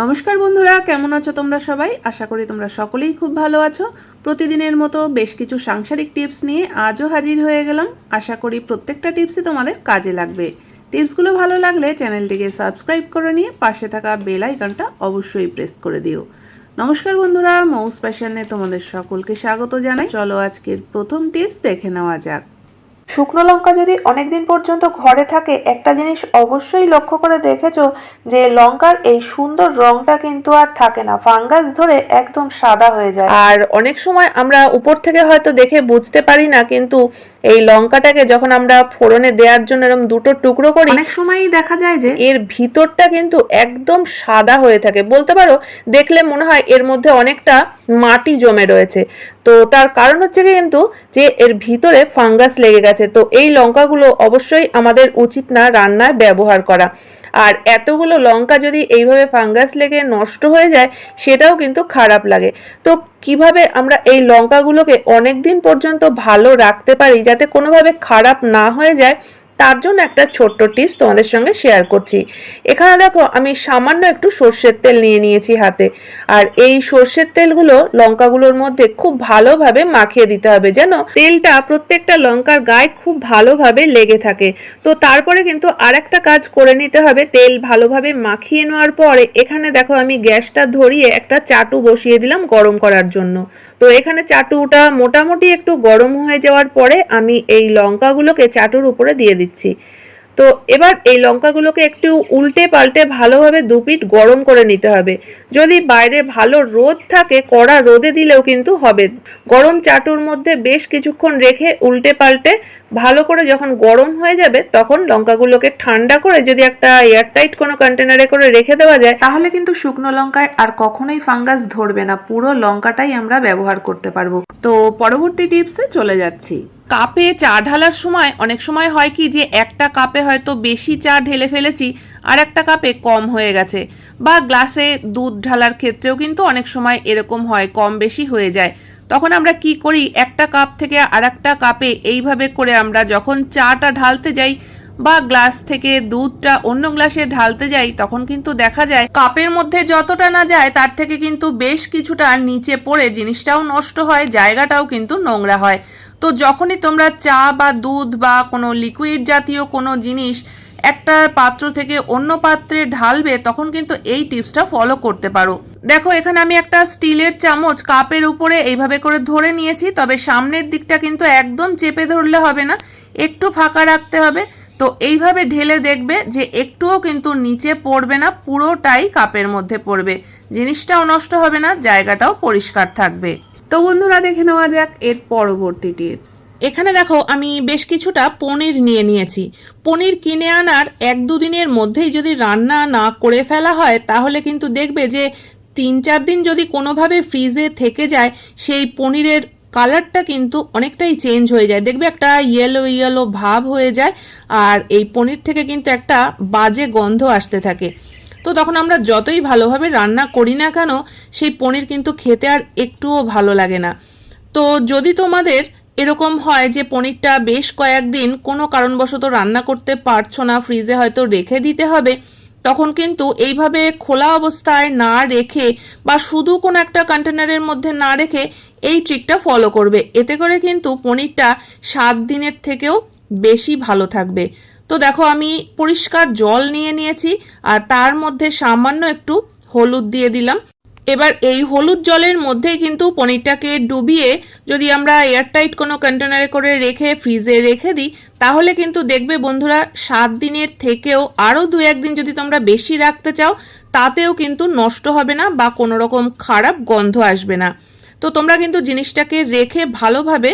নমস্কার বন্ধুরা, কেমন আছো তোমরা সবাই? আশা করি তোমরা সকলেই খুব ভালো আছো। প্রতিদিনের মতো বেশ কিছু সাংসারিক টিপস নিয়ে আজও হাজির হয়ে গেলাম। আশা করি প্রত্যেকটা টিপসই তোমাদের কাজে লাগবে। টিপসগুলো ভালো লাগলে চ্যানেলটিকে সাবস্ক্রাইব করে নিয়ে পাশে থাকা বেল আইকনটা অবশ্যই প্রেস করে দিও। নমস্কার বন্ধুরা মৌস প্যাশনে তোমাদের সকলকে স্বাগত জানাই। চলো আজকের প্রথম টিপস দেখে নেওয়া যাক। শুকনো লঙ্কা যদি অনেকদিন পর্যন্ত ঘরে থাকে, একটা জিনিস অবশ্যই লক্ষ্য করে দেখেছ যে লঙ্কার এই সুন্দর রংটা কিন্তু আর থাকে না। ফাঙ্গাস ধরে একদম সাদা হয়ে যায়। আর অনেক সময় আমরা উপর থেকে হয়তো দেখে বুঝতে পারি না, কিন্তু এই লঙ্কাটাকে যখন আমরা ফোড়নে দেওয়ার জন্য এরকম দুটো টুকরো করি অনেক সময়ই দেখা যায় যে এর ভিতরটা কিন্তু একদম সাদা হয়ে থাকে। বলতে পারো দেখলে মনে হয় এর মধ্যে অনেকটা মাটি জমে রয়েছে। তো তার কারণ হচ্ছে কিন্তু যে এর ভিতরে ফাঙ্গাস লেগে গেছে। তো এই লঙ্কাগুলো অবশ্যই আমাদের উচিত না রান্নায় ব্যবহার করা। আর এতগুলো লঙ্কা যদি এইভাবে ফাঙ্গাস লেগে নষ্ট হয়ে যায় সেটাও কিন্তু খারাপ লাগে। তো কীভাবে আমরা এই লঙ্কাগুলোকে অনেক দিন পর্যন্ত ভালো রাখতে পারি যাতে কোনোভাবে খারাপ না হয়ে যায় তার জন্য একটা ছোট্ট টিপস তোমাদের সঙ্গে শেয়ার করছি। এখানে দেখো, আমি সামান্য একটু সর্ষের তেল নিয়ে নিয়েছি হাতে। আর এই সর্ষের তেলগুলো লঙ্কাগুলোর মধ্যে খুব ভালোভাবে মাখিয়ে দিতে হবে যেন তেলটা প্রত্যেকটা লঙ্কার গায়ে খুব ভালোভাবে লেগে থাকে। তো তারপরে কিন্তু আর একটা কাজ করে নিতে হবে, তেল ভালোভাবে মাখিয়ে নেওয়ার পরে এখানে দেখো, আমি গ্যাসটা ধরিয়ে একটা চাটু বসিয়ে দিলাম গরম করার জন্য। তো এখানে চাটুটা মোটামুটি একটু গরম হয়ে যাওয়ার পরে আমি এই লঙ্কাগুলোকে চাটুর উপরে দিয়ে দিচ্ছি। তো এবার এই লঙ্কাগুলোকে একটু উল্টে পাল্টে ভালোভাবে দুপিট গরম করে নিতে হবে। যদি বাইরে ভালো রোদ থাকে, কড়া রোদে দিলেও কিন্তু হবে। গরম চাটুর মধ্যে বেশ কিছুক্ষণ রেখে উল্টে পাল্টে ভালো করে যখন গরম হয়ে যাবে, তখন লঙ্কাগুলোকে ঠান্ডা করে যদি একটা এয়ারটাইট কোনো কন্টেনারে করে রেখে দেওয়া যায়, তাহলে কিন্তু শুকনো লঙ্কায় আর কখনোই ফাঙ্গাস ধরবে না। পুরো লঙ্কাটাই আমরা ব্যবহার করতে পারব। তো পরবর্তী টিপসে চলে যাচ্ছি। কাপে চা ঢালার সময় অনেক সময় হয় কি যে একটা কাপে হয়তো বেশি চা ঢেলে ফেলেছি, আর একটা কাপে কম হয়ে গেছে। বা গ্লাসে দুধ ঢালার ক্ষেত্রেও কিন্তু অনেক সময় এরকম হয়, কম বেশি হয়ে যায়। তখন আমরা কি করি? একটা কাপ থেকে আর একটা কাপে এইভাবে করে আমরা যখন চাটা ঢালতে যাই বা গ্লাস থেকে দুধটা অন্য গ্লাসে ঢালতে যাই, তখন কিন্তু দেখা যায় কাপের মধ্যে যতটা না যায়, তার থেকে কিন্তু বেশ কিছুটা নিচে পড়ে জিনিসটাও নষ্ট হয়, জায়গাটাও কিন্তু নোংরা হয়। তো যখনই তোমরা চা বা দুধ বা কোনো লিকুইড জাতীয় কোনো জিনিস একটা পাত্র থেকে অন্য পাত্রে ঢালবে, তখন কিন্তু এই টিপসটা ফলো করতে পারো। দেখো, এখানে আমি একটা স্টিলের চামচ কাপের উপরে এইভাবে করে ধরে নিয়েছি, তবে সামনের দিকটা কিন্তু একদম চেপে ধরলে হবে না, একটু ফাঁকা রাখতে হবে। তো এইভাবে ঢেলে দেখবে যে একটুও কিন্তু নিচে পড়বে না, পুরোটাই কাপের মধ্যে পড়বে। জিনিসটাও নষ্ট হবে না, জায়গাটাও পরিষ্কার থাকবে। তো বন্ধুরা দেখে নেওয়া যাক এর পরবর্তী টিপস। এখানে দেখো, আমি বেশ কিছুটা পনির নিয়ে নিয়েছি। পনির কিনে আনার এক দুদিনের মধ্যেই যদি রান্না না করে ফেলা হয়, তাহলে কিন্তু দেখবে যে তিন চার দিন যদি কোনোভাবে ফ্রিজে থেকে যায়, সেই পনিরের কালারটা কিন্তু অনেকটাই চেঞ্জ হয়ে যায়। দেখবে একটা ইয়েলো ইয়েলো ভাব হয়ে যায়, আর এই পনির থেকে কিন্তু একটা বাজে গন্ধ আসতে থাকে। তো তখন আমরা যতই ভালোভাবে রান্না করি না কেন, সেই পনির কিন্তু খেতে আর একটুও ভালো লাগে না। তো যদি তোমাদের এরকম হয় যে পনিরটা বেশ কয়েকদিন কোনো কারণবশত রান্না করতে পারছ না, ফ্রিজে হয়তো রেখে দিতে হবে, তখন কিন্তু এইভাবে খোলা অবস্থায় না রেখে বা শুধু কোনো একটা কন্টেনারের মধ্যে না রেখে এই ট্রিকটা ফলো করবে। এতে করে কিন্তু পনিরটা সাত দিনের থেকেও বেশি ভালো থাকবে। তো দেখো আমি পরিষ্কার জল নিয়ে নিয়েছি, আর তার মধ্যে সামান্য একটু হলুদ দিয়ে দিলাম। এবার এই হলুদ জলের মধ্যে কিন্তু পনিরটাকে ডুবিয়ে যদি আমরা এয়ারটাইট কোনো কন্টেনারে করে রেখে, ফ্রিজে রেখে দিই, তাহলে কিন্তু দেখবে বন্ধুরা সাত দিনের থেকেও আরও দু একদিন যদি তোমরা বেশি রাখতে চাও, তাতেও কিন্তু নষ্ট হবে না বা কোনো রকম খারাপ গন্ধ আসবে না। তো তোমরা কিন্তু জিনিসটাকে রেখে ভালোভাবে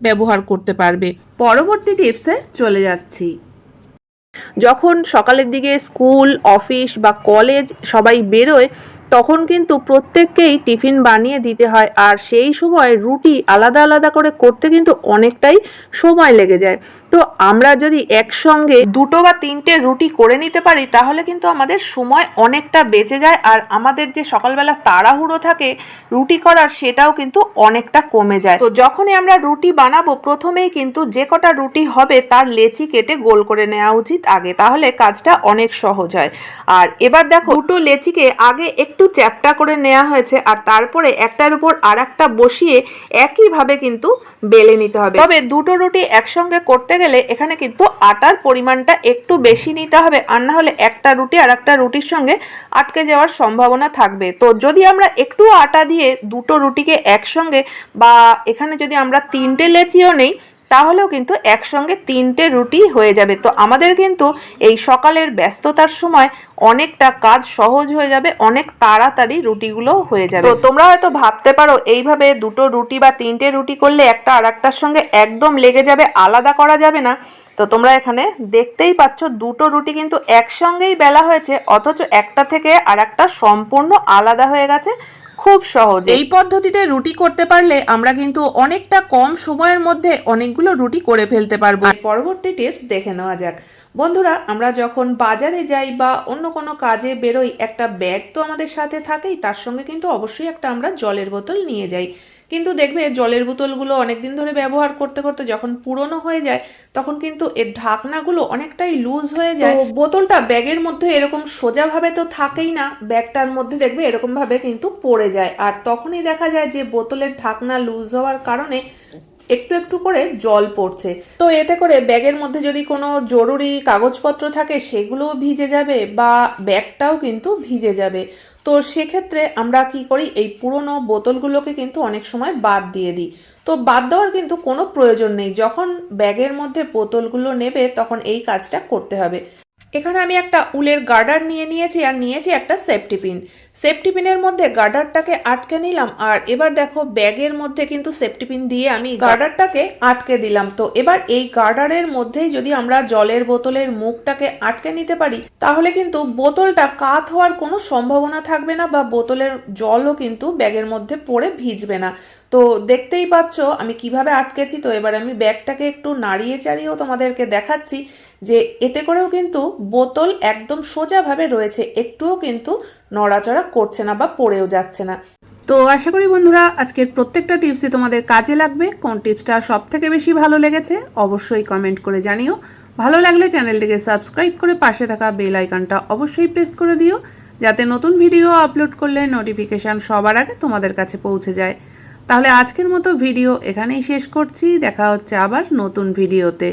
ব্যবহার করতে পারবে। পরবর্তী টিপসে চলে যাচ্ছি। যখন সকালের দিকে স্কুল অফিস বা কলেজ সবাই বেরোয় তখন কিন্তু প্রত্যেককেই টিফিন বানিয়ে দিতে হয়। আর সেই সময় রুটি আলাদা আলাদা করে করতে কিন্তু অনেকটাই সময় লেগে যায়। তো আমরা যদি একসঙ্গে দুটো বা তিনটে রুটি করে নিতে পারি, তাহলে কিন্তু আমাদের সময় অনেকটা বেঁচে যায়। আর আমাদের যে সকালবেলা তাড়াহুড়ো থাকে রুটি করার, সেটাও কিন্তু অনেকটা কমে যায়। তো যখনই আমরা রুটি বানাবো, প্রথমেই কিন্তু যে কটা রুটি হবে, তার লেচি কেটে গোল করে নেওয়া উচিত আগে। তাহলে কাজটা অনেক সহজ হয়। আর এবার দেখো, দুটো লেচিকে আগে একটু চ্যাপটা করে নেওয়া হয়েছে আর তারপরে একটার উপর আর একটা বসিয়ে একইভাবে কিন্তু বেলে নিতে হবে। তবে দুটো রুটি একসঙ্গে করতে গেলে এখানে কিন্তু আটার পরিমাণটা একটু বেশি নিতে হবে আর না হলে একটা রুটি আর একটা রুটির সঙ্গে আটকে যাওয়ার সম্ভাবনা থাকবে। তো যদি আমরা একটু আটা দিয়ে দুটো রুটিকে একসঙ্গে বা এখানে যদি আমরা তিনটে লেচিও নেই তাহলেও কিন্তু একসঙ্গে তিনটে রুটি হয়ে যাবে। তো আমাদের কিন্তু এই সকালের ব্যস্ততার সময় অনেকটা কাজ সহজ হয়ে যাবে, অনেক তাড়াতাড়ি রুটিগুলো হয়ে যাবে। তো তোমরা হয়তো ভাবতে পারো, এইভাবে দুটো রুটি বা তিনটে রুটি করলে একটা আর একটার সঙ্গে একদম লেগে যাবে, আলাদা করা যাবে না। তো তোমরা এখানে দেখতেই পাচ্ছ, দুটো রুটি কিন্তু একসঙ্গেই বেলা হয়েছে, অথচ একটা থেকে আর একটা সম্পূর্ণ আলাদা হয়ে গেছে। খুব সহজ। এই পদ্ধতিতে রুটি করতে পারলে আমরা কিন্তু অনেকটা কম সময়ের মধ্যে অনেকগুলো রুটি করে ফেলতে পারব। পরবর্তী টিপস দেখে নেওয়া যাক। বন্ধুরা আমরা যখন বাজারে যাই বা অন্য কোনো কাজে বেরোই একটা ব্যাগ তো আমাদের সাথে থাকেই তার সঙ্গে কিন্তু অবশ্যই একটা আমরা জলের বোতল নিয়ে যাই। কিন্তু দেখবে জলের বোতলগুলো অনেক দিন ধরে ব্যবহার করতে করতে যখন পুরনো হয়ে যায় তখন কিন্তু এর ঢাকনাগুলো অনেকটাই লুজ হয়ে যায়। বোতলটা ব্যাগের মধ্যে এরকম সোজাভাবে তো থাকেই না ব্যাগটার মধ্যে দেখবে এরকমভাবে কিন্তু পড়ে যায়। আর তখনই দেখা যায় যে বোতলের ঢাকনা লুজ হওয়ার কারণে একটু একটু করে জল পড়ছে। তো এতে করে ব্যাগের মধ্যে যদি কোনো জরুরি কাগজপত্র থাকে সেগুলোও ভিজে যাবে বা ব্যাগটাও কিন্তু ভিজে যাবে। তো সেক্ষেত্রে আমরা কি করি, এই পুরনো বোতলগুলোকে কিন্তু অনেক সময় বাদ দিয়ে দিই। তো বাদ দেওয়ার কিন্তু কোনো প্রয়োজন নেই। যখন ব্যাগের মধ্যে বোতলগুলো নেবে, তখন এই কাজটা করতে হবে। এখানে আমি একটা উলের গার্ডার নিয়ে নিয়েছি আর নিয়েছি একটা সেফটি পিন। সেফটি পিনের মধ্যে গার্ডারটাকে আটকে নিলাম আর এবার দেখো ব্যাগের মধ্যে কিন্তু সেফটি পিন দিয়ে আমি গার্ডারটাকে আটকে দিলাম। তো এবার এই গার্ডারের মধ্যেই যদি আমরা জলের বোতলের মুখটাকে আটকে নিতে পারি, তাহলে কিন্তু বোতলটা কাত হওয়ার কোনো সম্ভাবনা থাকবে না বা বোতলের জলও কিন্তু ব্যাগের মধ্যে পড়ে ভিজবে না। তো দেখতেই পাচ্ছ, আমি কীভাবে আটকেছি? তো এবার আমি ব্যাগটাকে একটু নাড়িয়ে চাড়িয়েও তোমাদেরকে দেখাচ্ছি যে এতে করেও কিন্তু বোতল একদম সোজাভাবে রয়েছে, একটুও কিন্তু নড়াচড়া করছে না বা পড়েও যাচ্ছে না। তো আশা করি বন্ধুরা, আজকের প্রত্যেকটা টিপসই তোমাদের কাজে লাগবে। কোন টিপসটা সব থেকে বেশি ভালো লেগেছে অবশ্যই কমেন্ট করে জানিও। ভালো লাগলে চ্যানেলটিকে সাবস্ক্রাইব করে পাশে থাকা বেল আইকনটা অবশ্যই প্রেস করে দিও, যাতে নতুন ভিডিও আপলোড করলে নোটিফিকেশান সবার আগে তোমাদের কাছে পৌঁছে যায়। তাহলে আজকের মতো ভিডিও এখানেই শেষ করছি। দেখা হচ্ছে আবার নতুন ভিডিওতে।